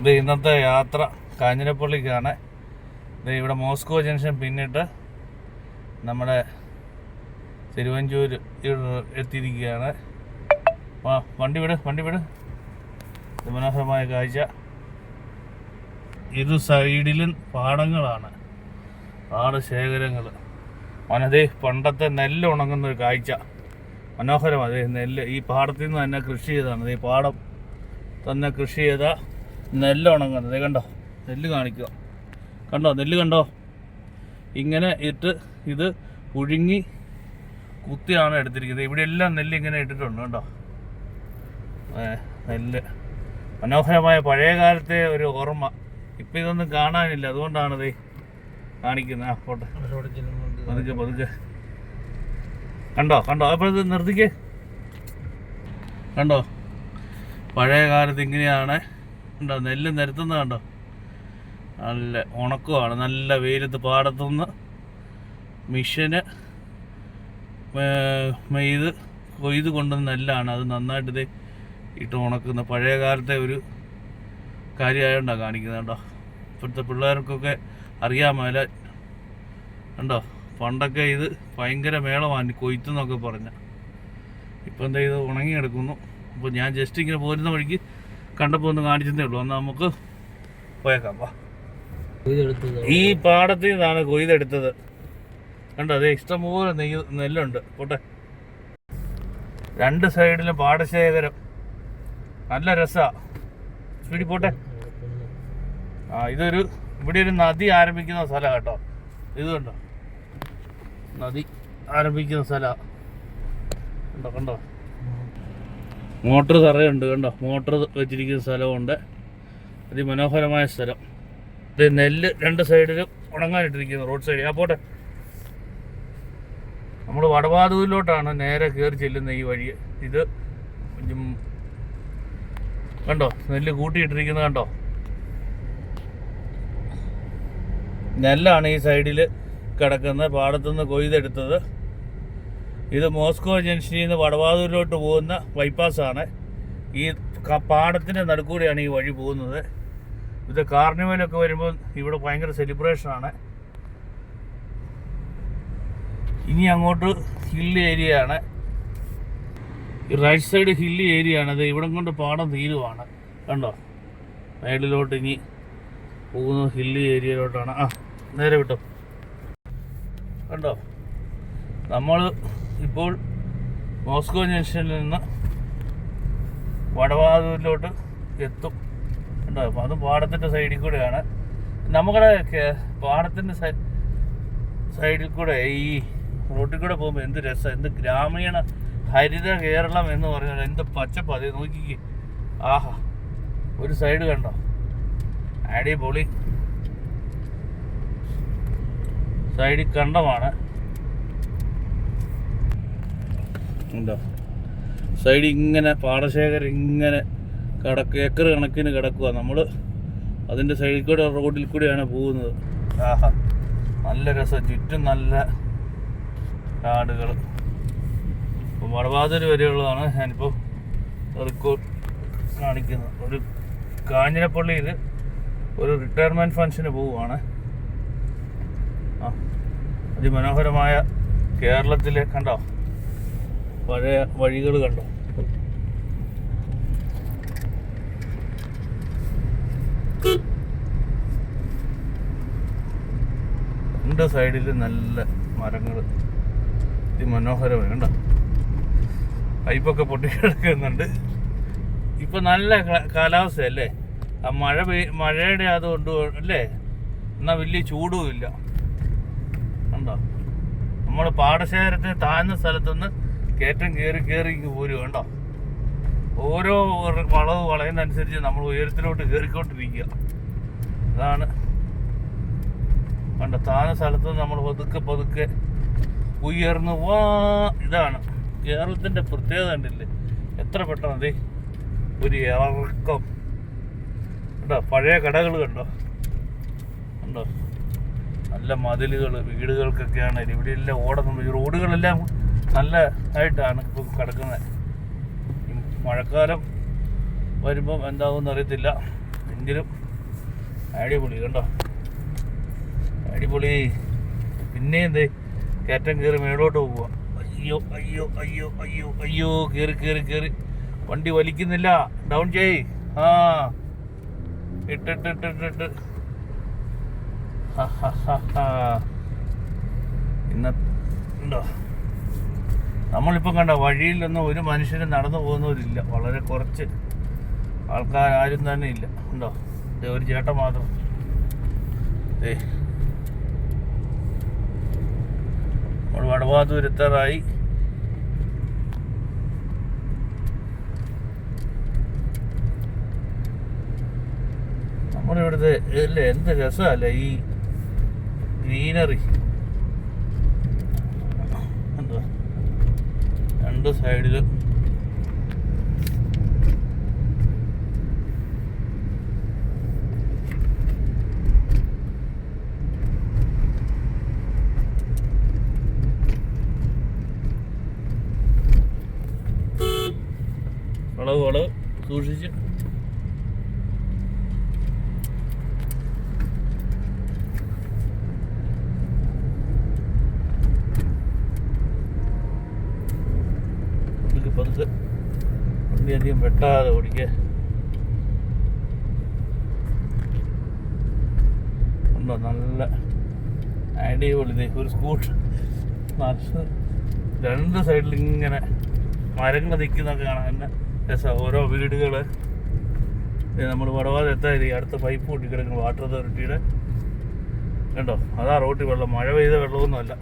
ഇത് ഇന്നത്തെ യാത്ര കാഞ്ഞിരപ്പള്ളിക്കാണ്. ഇത് ഇവിടെ മോസ്കോ ജംഗ്ഷൻ പിന്നിട്ട് നമ്മുടെ തിരുവഞ്ചൂർ എത്തിയിരിക്കുകയാണ്. വാ വണ്ടി വിട് വണ്ടി വിട്. മനോഹരമായ കാഴ്ച. ഇരു സൈഡിലും പാടങ്ങളാണ്. പാട പാടശേഖരങ്ങൾ മനതേ പണ്ടത്തെ നെല്ല് ഉണങ്ങുന്ന ഒരു കാഴ്ച. അതേ നെല്ല് ഈ പാടത്തിൽ നിന്ന് തന്നെ കൃഷി ചെയ്താണ് ഈ പാടം തന്നെ കൃഷി ചെയ്ത നെല്ല് ഉണങ്ങുന്നത് കണ്ടോ? നെല്ല് കാണിക്കുക. കണ്ടോ? നെല്ല് കണ്ടോ? ഇങ്ങനെ ഇട്ട് ഇത് പുഴുങ്ങി കുത്തിയാണ് എടുത്തിരിക്കുന്നത്. ഇവിടെ എല്ലാം നെല്ല് ഇങ്ങനെ ഇട്ടിട്ടുണ്ട് കണ്ടോ? നെല്ല്. മനോഹരമായ പഴയ കാലത്തെ ഒരു ഓർമ്മ. ഇപ്പം ഇതൊന്നും കാണാനില്ല. അതുകൊണ്ടാണ് ഇത് കാണിക്കുന്നത്. ആ ഫോട്ടോ പതുക്കെ പതുക്കെ. കണ്ടോ? കണ്ടോ? അപ്പോൾ ഇത് നിർത്തിക്കേ. കണ്ടോ? പഴയ കാലത്ത് ഇങ്ങനെയാണ് കണ്ടോ? നെല്ല് നിരത്തുന്നത് കണ്ടോ? നല്ല ഉണക്കമാണ്. നല്ല വെയിലത്ത് പാടത്തുനിന്ന് മിഷന് മെയ്ത് കൊയ്ത് കൊണ്ടുവന്ന നെല്ലാണ്. അത് നന്നായിട്ട് ഇത് ഇട്ട് ഉണക്കുന്ന. പഴയ കാലത്തെ ഒരു കാര്യമായോണ്ടാണ് കാണിക്കുന്നത് കേട്ടോ ഇപ്പോഴത്തെ പിള്ളേർക്കൊക്കെ അറിയാൻ മേല കണ്ടോ? പണ്ടൊക്കെ ഇത് ഭയങ്കര മേളമാണ് കൊയ്ത്തെന്നൊക്കെ പറഞ്ഞ. ഇപ്പം എന്താ ഇത് ഉണങ്ങിയെടുക്കുന്നു. അപ്പോൾ ഞാൻ ജസ്റ്റ് ഇങ്ങനെ പോരുന്ന വഴിക്ക് കണ്ടപ്പോൾ ഒന്ന് കാണിച്ചതേ ഉള്ളൂ. ഒന്ന് നമുക്ക് പോയേക്കാം. വാ. ഈ പാടത്തിൽ നിന്നാണ് കൊയ്തെടുത്തത്. കണ്ടോ? അതേ ഇഷ്ടംപോലെ നെയ്യ് നെല്ലുണ്ട്. പോട്ടെ. രണ്ട് സൈഡിലും പാടശേഖരം. നല്ല രസാ. സ്പീഡിൽ പോട്ടെ. ആ ഇതൊരു ഇവിടെ ഒരു നദി ആരംഭിക്കുന്ന സ്ഥലമാണ് കേട്ടോ. ഇതുണ്ടോ കണ്ടോ? നദി ആരംഭിക്കുന്ന സ്ഥല. കണ്ടോ കണ്ടോ? മോട്ടർ തറയുണ്ട് കണ്ടോ? മോട്ടർ വെച്ചിരിക്കുന്ന സ്ഥലമുണ്ട്. അതിമനോഹരമായ സ്ഥലം. ഇത് നെല്ല് രണ്ട് സൈഡിലും ഉണങ്ങാനിട്ടിരിക്കുന്നു റോഡ് സൈഡിൽ. ആ പോട്ടെ. നമ്മൾ വടവാതൂരിലോട്ടാണ് നേരെ കയറി ചെല്ലുന്നത് ഈ വഴി. ഇത് കണ്ടോ? നെല്ല് കൂട്ടിയിട്ടിരിക്കുന്നത് കണ്ടോ? നെല്ലാണ് ഈ സൈഡിൽ കിടക്കുന്നത്. പാടത്തുനിന്ന് കൊയ്തെടുത്തത്. ഇത് മോസ്കോ ജംഗ്ഷനിൽ നിന്ന് വടവാതൂരിലോട്ട് പോകുന്ന ബൈപ്പാസാണ്. ഈ പാടത്തിന്റെ നടുക്കൂടെയാണ് ഈ വഴി പോകുന്നത്. ഇത് കാർണിവലൊക്കെ വരുമ്പോൾ ഇവിടെ ഭയങ്കര സെലിബ്രേഷനാണ് ഇനി അങ്ങോട്ട് ഹിൽ ഏരിയ ആണ് റൈറ്റ് സൈഡ് ഹിൽ ഏരിയ ആണ് അത് ഇവിടം കൊണ്ട് പാടം തീരുവാണ്. കണ്ടോ? മേളിലോട്ട് ഇനി പോകുന്നത് ഹിൽ ഏരിയയിലോട്ടാണ്. ആ നേരെ വിട്ടോ. കണ്ടോ? നമ്മൾ ഇപ്പോൾ മോസ്കോ ജംഗ്ഷനിൽ നിന്ന് വടവാതൂരിലോട്ട് എത്തും. കണ്ടോ? അപ്പോൾ അത് പാടത്തിന്റെ സൈഡിൽ കൂടെയാണ്. നമ്മുടെ പാടത്തിന്റെ സൈഡിൽ കൂടെ ഈ റോഡിൽ കൂടെ പോകുമ്പോൾ എന്ത് രസം? എന്ത് ഗ്രാമീണ ഹരിത കേരളം എന്ന് പറഞ്ഞാൽ എന്ത് പച്ചപ്പ്? അത് നോക്കിക്ക്. ആഹാ. ഒരു സൈഡ് കണ്ടോ? അടിപൊളി. സൈഡിൽ കണ്ടമാണ്. ഉണ്ടോ. സൈഡ് ഇങ്ങനെ പാടശേഖരം ഇങ്ങനെ കിടക്ക് ഏക്കർ കണക്കിന് കിടക്കുക നമ്മൾ അതിന്റെ സൈഡിൽ കൂടെ റോഡിൽ കൂടെയാണ് പോകുന്നത്. ആഹാ. നല്ല രസം. ചുറ്റും നല്ല കാടുകൾ ഇപ്പം വടവാതൂർ വരെയുള്ളതാണ് ഞാനിപ്പോൾ റെക്കോർഡ് കാണിക്കുന്നത്. ഒരു കാഞ്ഞിരപ്പള്ളിയിൽ ഒരു റിട്ടയർമെന്റ് ഫങ്ഷന് പോവുകയാണ് ആ. അതിമനോഹരമായ കേരളത്തിലെ കണ്ടോ? പഴയ വഴികൾ കണ്ടു. രണ്ട് സൈഡിൽ നല്ല മരങ്ങൾ അതിമനോഹരമായി കണ്ടോ? പൈപ്പൊക്കെ പൊട്ടി കിടക്കുന്നുണ്ട്. ഇപ്പൊ നല്ല കാലാവസ്ഥയല്ലേ? ആ മഴ പെയ് മഴയുടെ അതുകൊണ്ട് അല്ലേ? എന്നാ വലിയ ചൂടും ഇല്ല. കണ്ടോ? നമ്മൾ പാടശേഖരത്തിന് താഴ്ന്ന സ്ഥലത്തുനിന്ന് കയറ്റം കയറി കയറി ഇങ്ങ് പോരും കണ്ടോ? ഓരോ വളവ് വളയുന്നതനുസരിച്ച് നമ്മൾ ഉയരത്തിലോട്ട് കയറിക്കൊണ്ടിരിക്കുക അതാണ് കണ്ടോ താഴെ സ്ഥലത്ത് നമ്മൾ പതുക്കെ പതുക്കെ ഉയർന്നു വാ ഇതാണ്. കേരളത്തിന്റെ പ്രത്യേകത കണ്ടില്ലേ? എത്ര പെട്ടെന്ന് ഒരു ഇറക്കം. കണ്ടോ? പഴയ കടകൾ കണ്ടോ? കണ്ടോ? നല്ല മതിലുകൾ വീടുകൾക്കൊക്കെയാണ്. ഇവിടെ എല്ലാം ഓടുന്നത് ഈ റോഡുകളെല്ലാം നല്ല ആയിട്ടാണ് ഇപ്പോൾ കിടക്കുന്നത് മഴക്കാലം വരുമ്പം എന്താകുമെന്ന് അറിയത്തില്ല. എങ്കിലും അടിപൊളി കണ്ടോ? അടിപൊളി. പിന്നെ എന്തേ കയറ്റം കയറി മേളോട്ട് പോവുക അയ്യോ അയ്യോ അയ്യോ അയ്യോ അയ്യോ കയറി കയറി കയറി. വണ്ടി വലിക്കുന്നില്ല. ഡൗൺ ചെയ് ആ. ഇട്ടിട്ടിട്ടിട്ടിട്ട് ഇന്ന ഉണ്ടോ? നമ്മളിപ്പം കണ്ട വഴിയിലൊന്നും ഒരു മനുഷ്യന് നടന്നു പോകുന്നവരില്ല. വളരെ കുറച്ച് ആൾക്കാർ ആരും തന്നെ ഇല്ല. ഉണ്ടോ? ഇതേ ഒരു ചേട്ടൻ മാത്രം. ഇതേ നമ്മൾ വടവാതൂരെത്താറായി നമ്മളിവിടുത്തെ അല്ലേ എന്ത് രസമല്ലേ ഈ ഗ്രീനറി. രണ്ട് സൈഡിൽ വളവ് വളവ്. സൂക്ഷിച്ച് പതുക്കെ പതുക്കെ വണ്ടി അധികം വെട്ടാതെ ഓടിക്കുക ഉണ്ടോ? നല്ല അടിപൊളി ഒരു സ്കൂട്ടർ. രണ്ട് സൈഡിൽ ഇങ്ങനെ മരങ്ങൾ നിൽക്കുന്നൊക്കെ കാണാൻ തന്നെ രസം. ഓരോ വീടുകൾ നമ്മൾ വടവാതെ എത്താതെ അടുത്ത പൈപ്പ് പൊട്ടി കിടക്കുന്ന വാട്ടർ അതോറിറ്റിയുടെ കണ്ടോ? അതാ റോട്ടിൽ വെള്ളം. മഴ പെയ്ത വെള്ളമൊന്നുമല്ല.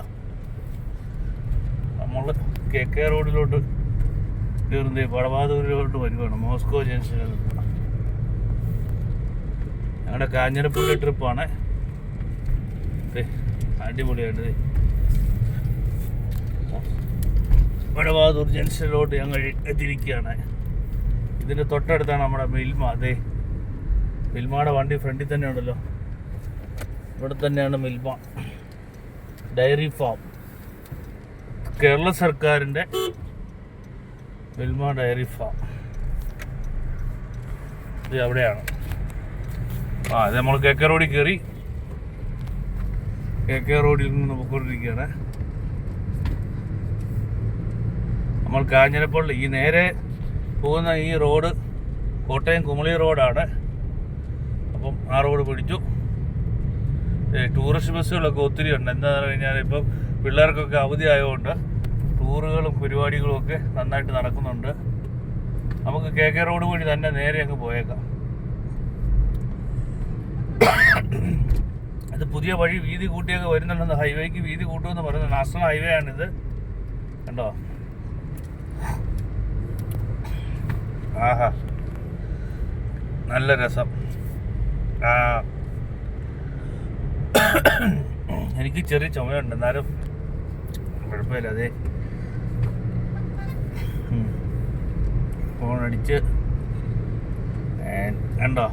നമ്മൾ കെ കെ റോഡിലോട്ട് കയറുന്നത് വടവാതൂരിലോട്ട് വരുവാണ്. മോസ്കോ ജംഗ്ഷനിൽ നിന്ന്. ഞങ്ങളുടെ കാഞ്ഞിരപ്പള്ളി ട്രിപ്പാണ്. അടിപൊളിയായിട്ട്. വടവാതൂർ ജംഗ്ഷനിലോട്ട് ഞങ്ങൾ എത്തിയിരിക്കുകയാണ്. ഇതിന്റെ തൊട്ടടുത്താണ് നമ്മുടെ മിൽമ. അതെ മിൽമയുടെ വണ്ടി ഫ്രണ്ടിൽ തന്നെ ഉണ്ടല്ലോ ഇവിടെ തന്നെയാണ് മിൽമ. Dairy farm. കേരള സർക്കാരിന്റെ മിൽമ ഡയറി ഫാം. ഇത് അവിടെയാണ് ആ ഇത് നമ്മൾ കെ കെ റോഡിൽ കയറി. കെ കെ റോഡിൽ നിന്ന് പൊയ്ക്കൊണ്ടിരിക്കുകയാണ് നമ്മൾ കാഞ്ഞിരപ്പള്ളി ഈ നേരെ പോകുന്ന ഈ റോഡ് കോട്ടയം കുമളി റോഡാണ്. അപ്പം ആ റോഡ് പിടിച്ചു. ടൂറിസ്റ്റ് ബസ്സുകളൊക്കെ ഒത്തിരി ഉണ്ട്. എന്താണെന്ന് പറഞ്ഞു കഴിഞ്ഞാൽ ഇപ്പം പിള്ളേർക്കൊക്കെ അവധി ആയതുകൊണ്ട് ടൂറുകളും പരിപാടികളും ഒക്കെ നന്നായിട്ട് നടക്കുന്നുണ്ട്. നമുക്ക് കെ കെ റോഡ് വഴി തന്നെ നേരെ അങ്ങ് പോയേക്കാം. ഇത് പുതിയ വഴി വീതി കൂട്ടിയൊക്കെ വരുന്നുണ്ടെന്ന് ഹൈവേക്ക് വീതി കൂട്ടുമെന്ന് പറയുന്നത് നാഷണൽ ഹൈവേ ആണിത്. കണ്ടോ? ആഹാ. നല്ല രസം. എനിക്ക് ചെറിയ ചുമയുണ്ട്. എന്നാലും കുഴപ്പമില്ല. അതെ. ഫോണടിച്ച് കണ്ടോ?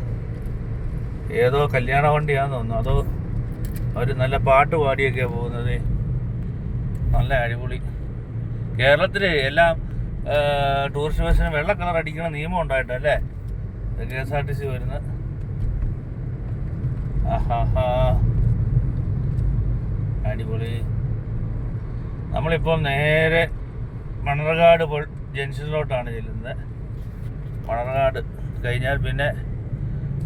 ഏതോ കല്യാണ വണ്ടിയാന്ന് തോന്നുന്നു. അതോ അവർ നല്ല പാട്ട് പാടിയൊക്കെയാണ് പോകുന്നത്. നല്ല അടിപൊളി. കേരളത്തിൽ എല്ലാം ടൂറിസ്റ്റ് ബസ്സിന് വെള്ള കളർ അടിക്കുന്ന നിയമം ഉണ്ടായിട്ടല്ലേ? K S R T C വരുന്ന അടിപൊളി. നമ്മളിപ്പം നേരെ മണർകാട് ജംഗ്ഷനിലോട്ടാണ് ചെല്ലുന്നത്. മണർകാട് കഴിഞ്ഞാൽ പിന്നെ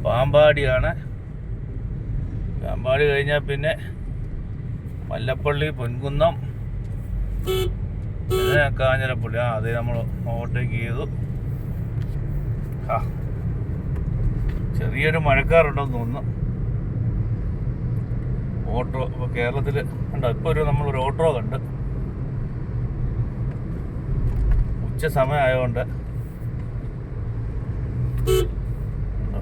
പാമ്പാടിയാണ്. പാമ്പാടി കഴിഞ്ഞാൽ പിന്നെ മല്ലപ്പള്ളി പൊൻകുന്നം പിന്നെ കാഞ്ഞിരപ്പള്ളി. ആ അതേ നമ്മൾ ഓവർടേക്ക് ചെയ്തു. ആ ചെറിയൊരു മഴക്കാറുണ്ടെന്ന് തോന്നുന്നു. ഓട്ടോ ഇപ്പോൾ കേരളത്തിൽ ഉണ്ടോ ഇപ്പോൾ ഒരു നമ്മളൊരു ഓട്ടോ കണ്ട്. ഉച്ച സമയമായതുകൊണ്ട് കണ്ടോ?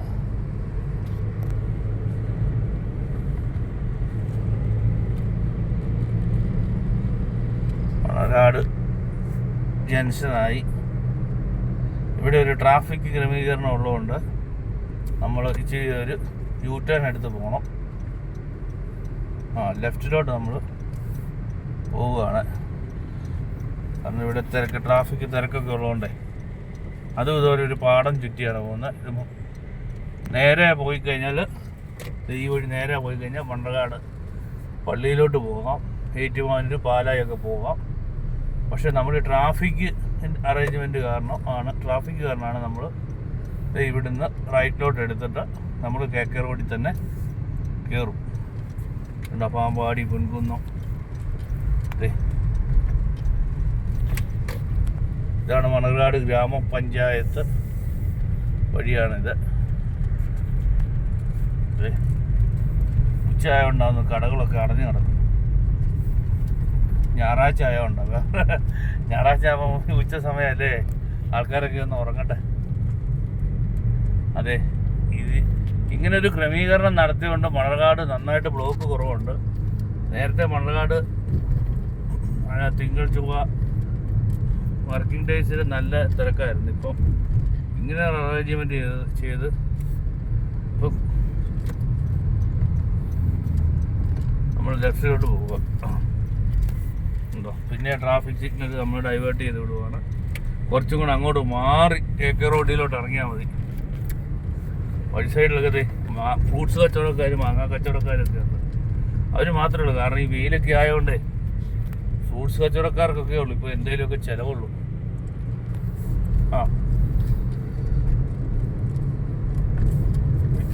പാലക്കാട് ജംഗ്ഷനായി. ഇവിടെ ഒരു ട്രാഫിക് ക്രമീകരണം ഉള്ളതുകൊണ്ട് നമ്മൾ ഇച്ചിരി ഒരു യൂ ടേൺ എടുത്ത് പോകണം ആ ലെഫ്റ്റിലോട്ട് നമ്മൾ പോവുകയാണ്. കാരണം ഇവിടെ തിരക്ക് ട്രാഫിക് തിരക്കൊക്കെ ഉള്ളതുകൊണ്ടേ. അതും ഇതുപോലെ ഒരു പാടം ചുറ്റിയാണ് പോകുന്നത്. നേരെ പോയി കഴിഞ്ഞാൽ ഈ വഴി നേരെ പോയി കഴിഞ്ഞാൽ മണ്ടകാട് പള്ളിയിലോട്ട് പോകാം. ഏറ്റുമാനൂർ പാലായൊക്കെ പോകാം. പക്ഷേ നമ്മൾ ട്രാഫിക് അറേഞ്ച്മെന്റ് കാരണം ആണ് ട്രാഫിക് കാരണമാണ് നമ്മൾ ഇവിടുന്ന് റൈറ്റിലോട്ട് എടുത്തിട്ട് നമ്മൾ കേക്കർ റോഡിൽ തന്നെ കയറും പാമ്പാടി പൊൻകുന്നം. ഇതാണ് മണർകാട് ഗ്രാമപഞ്ചായത്ത് വഴിയാണിത്. ഉച്ചയായ ഉണ്ടാകുന്നു കടകളൊക്കെ അടഞ്ഞു കിടക്കും ഞായറാഴ്ച ആയ ആയോണ്ടാ. ഞായറാഴ്ച ആകുമ്പോൾ ഉച്ച സമയമല്ലേ ആൾക്കാരൊക്കെ ഒന്ന് ഉറങ്ങട്ടെ. അതെ ഇത് ഇങ്ങനെ ഒരു ക്രമീകരണം നടത്തിക്കൊണ്ട് മണർകാട് നന്നായിട്ട് ബ്ലോക്ക് കുറവുണ്ട്. നേരത്തെ മണർകാട് തിങ്കൾ ചൊവ്വ വർക്കിംഗ് ഡേയ്സിൽ നല്ല തിരക്കായിരുന്നു. ഇപ്പം ഇങ്ങനെ അറേഞ്ച്മെന്റ് ചെയ്ത് ചെയ്ത് ഇപ്പം നമ്മൾ ലെഫ്റ്റിലോട്ട് പോവുക. ഉണ്ടോ? പിന്നെ ട്രാഫിക് സിഗ്നൽ നമ്മൾ ഡൈവേർട്ട് ചെയ്ത് വിടുവാണ്. കുറച്ചും കൂടെ അങ്ങോട്ട് മാറി എ കെ റോഡിലോട്ട് ഇറങ്ങിയാൽ മതി. വഴി സൈഡിലൊക്കെ ഫ്രൂട്ട്സ് കച്ചവടക്കാർ മാങ്ങ കച്ചവടക്കാരൊക്കെ ഉണ്ട്. അവർ മാത്രമേ ഉള്ളൂ. കാരണം ഈ വെയിലൊക്കെ ആയതുകൊണ്ടേ ഫ്രൂട്ട്സ് കച്ചവടക്കാർക്കൊക്കെ ഉള്ളൂ. ഇപ്പോൾ എന്തെങ്കിലുമൊക്കെ ചിലവുള്ളൂ ആ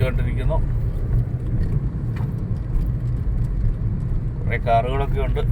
വിറ്റുകൊണ്ടിരിക്കുന്നു കുറേ കാറുകളൊക്കെ ഉണ്ട്.